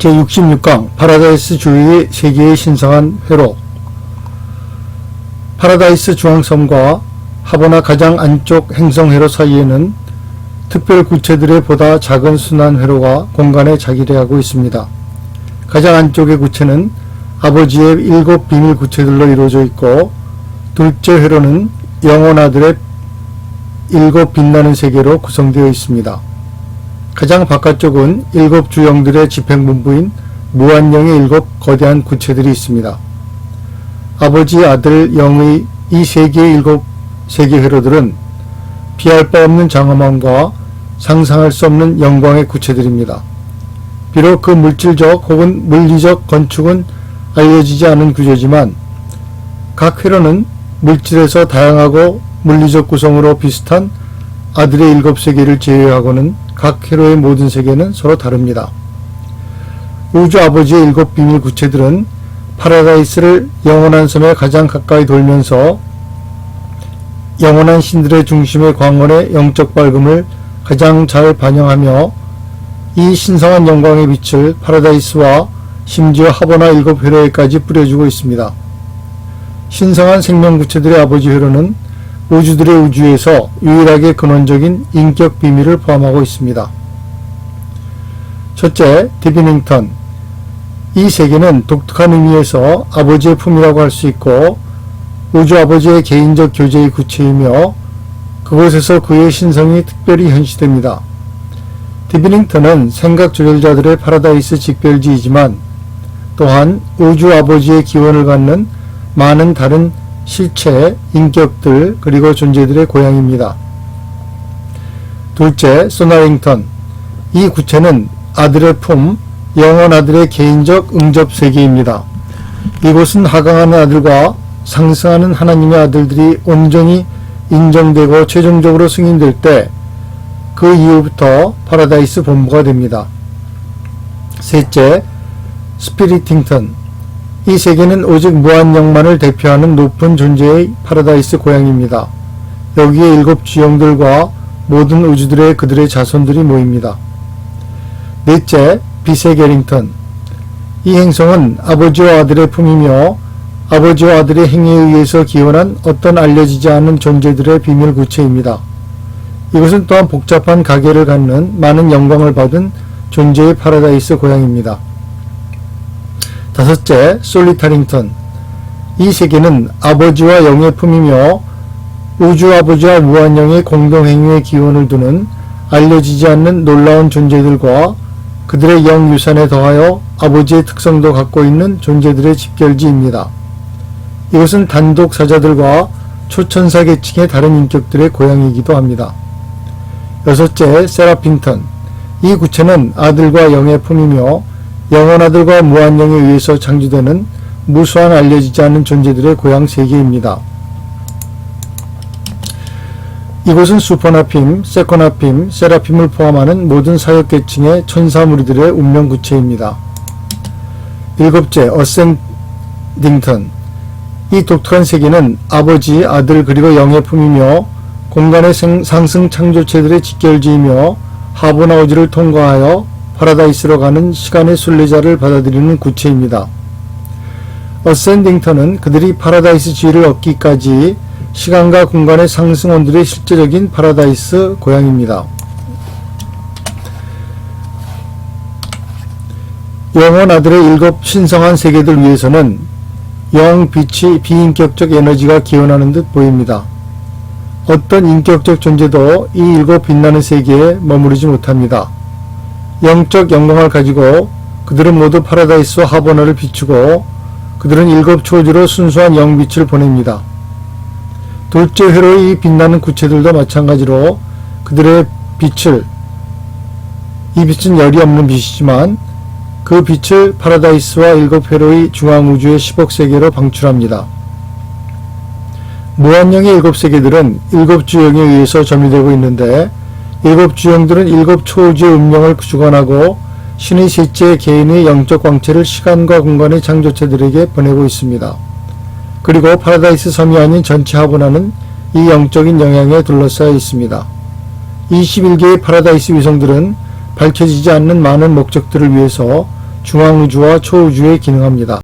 제66강 파라다이스 주위의 세계의 신성한 회로 파라다이스 중앙섬과 하보나 가장 안쪽 행성 회로 사이에는 특별 구체들의 보다 작은 순환 회로가 공간에 자기래하고 있습니다. 가장 안쪽의 구체는 아버지의 일곱 비밀 구체들로 이루어져 있고 둘째 회로는 영혼 아들의 일곱 빛나는 세계로 구성되어 있습니다. 가장 바깥쪽은 일곱 주영들의 집행본부인 무한영의 일곱 거대한 구체들이 있습니다. 아버지, 아들, 영의 이 세 개의 일곱 세계 회로들은 비할 바 없는 장엄함과 상상할 수 없는 영광의 구체들입니다. 비록 그 물질적 혹은 물리적 건축은 알려지지 않은 구조지만 각 회로는 물질에서 다양하고 물리적 구성으로 비슷한 아들의 일곱 세계를 제외하고는 각 회로의 모든 세계는 서로 다릅니다. 우주 아버지의 일곱 비밀 구체들은 파라다이스를 영원한 섬에 가장 가까이 돌면서 영원한 신들의 중심의 광원의 영적 밝음을 가장 잘 반영하며 이 신성한 영광의 빛을 파라다이스와 심지어 하보나 일곱 회로에까지 뿌려주고 있습니다. 신성한 생명 구체들의 아버지 회로는 우주들의 우주에서 유일하게 근원적인 인격 비밀을 포함하고 있습니다. 첫째, 디비닝턴. 이 세계는 독특한 의미에서 아버지의 품이라고 할 수 있고 우주 아버지의 개인적 교제의 구체이며 그곳에서 그의 신성이 특별히 현시됩니다. 디비닝턴은 생각 조절자들의 파라다이스 직별지이지만 또한 우주 아버지의 기원을 갖는 많은 다른 실체, 인격들, 그리고 존재들의 고향입니다. 둘째, 소나링턴. 이 구체는 아들의 품, 영원 아들의 개인적 응접 세계입니다. 이곳은 하강하는 아들과 상승하는 하나님의 아들들이 온전히 인정되고 최종적으로 승인될 때 그 이후부터 파라다이스 본부가 됩니다. 셋째, 스피리팅턴. 이 세계는 오직 무한 영만을 대표하는 높은 존재의 파라다이스 고향입니다. 여기에 일곱 주영들과 모든 우주들의 그들의 자손들이 모입니다. 넷째, 비세 게링턴. 이 행성은 아버지와 아들의 품이며 아버지와 아들의 행위에 의해서 기원한 어떤 알려지지 않은 존재들의 비밀 구체입니다. 이것은 또한 복잡한 가계를 갖는 많은 영광을 받은 존재의 파라다이스 고향입니다. 다섯째, 솔리타링턴. 이 세계는 아버지와 영의 품이며 우주 아버지와 무한 영의 공동 행위의 기원을 두는 알려지지 않는 놀라운 존재들과 그들의 영 유산에 더하여 아버지의 특성도 갖고 있는 존재들의 집결지입니다. 이것은 단독 사자들과 초천사 계층의 다른 인격들의 고향이기도 합니다. 여섯째, 세라핀턴. 이 구체는 아들과 영의 품이며 영원 아들과 무한영에 의해서 창조되는 무수한 알려지지 않은 존재들의 고향 세계입니다. 이곳은 슈퍼나핌, 세코나핌, 세라핌을 포함하는 모든 사역계층의 천사무리들의 운명 구체입니다. 일곱째, 어센딩턴. 이 독특한 세계는 아버지, 아들 그리고 영의 품이며 공간의 생, 상승 창조체들의 직결지이며 하보나우지를 통과하여 파라다이스로 가는 시간의 순례자를 받아들이는 구체입니다. 어센딩턴은 그들이 파라다이스 지위를 얻기까지 시간과 공간의 상승원들의 실제적인 파라다이스 고향입니다. 영원 아들의 일곱 신성한 세계들 위해서는 영, 빛이 비인격적 에너지가 기원하는 듯 보입니다. 어떤 인격적 존재도 이 일곱 빛나는 세계에 머무르지 못합니다. 영적 영광을 가지고 그들은 모두 파라다이스와 하보나를 비추고 그들은 일곱 초주로 순수한 영빛을 보냅니다. 둘째 회로의 이 빛나는 구체들도 마찬가지로 그들의 빛을 이 빛은 열이 없는 빛이지만 그 빛을 파라다이스와 일곱 회로의 중앙 우주의 10억 세계로 방출합니다. 무한영의 일곱 세계들은 일곱 주영에 의해서 점유되고 있는데 일곱 주영들은 일곱 초우주의 운명을 주관하고 신의 셋째 개인의 영적 광채를 시간과 공간의 창조체들에게 보내고 있습니다. 그리고 파라다이스 섬이 아닌 전체 하보나는 이 영적인 영향에 둘러싸여 있습니다. 21개의 파라다이스 위성들은 밝혀지지 않는 많은 목적들을 위해서 중앙우주와 초우주에 기능합니다.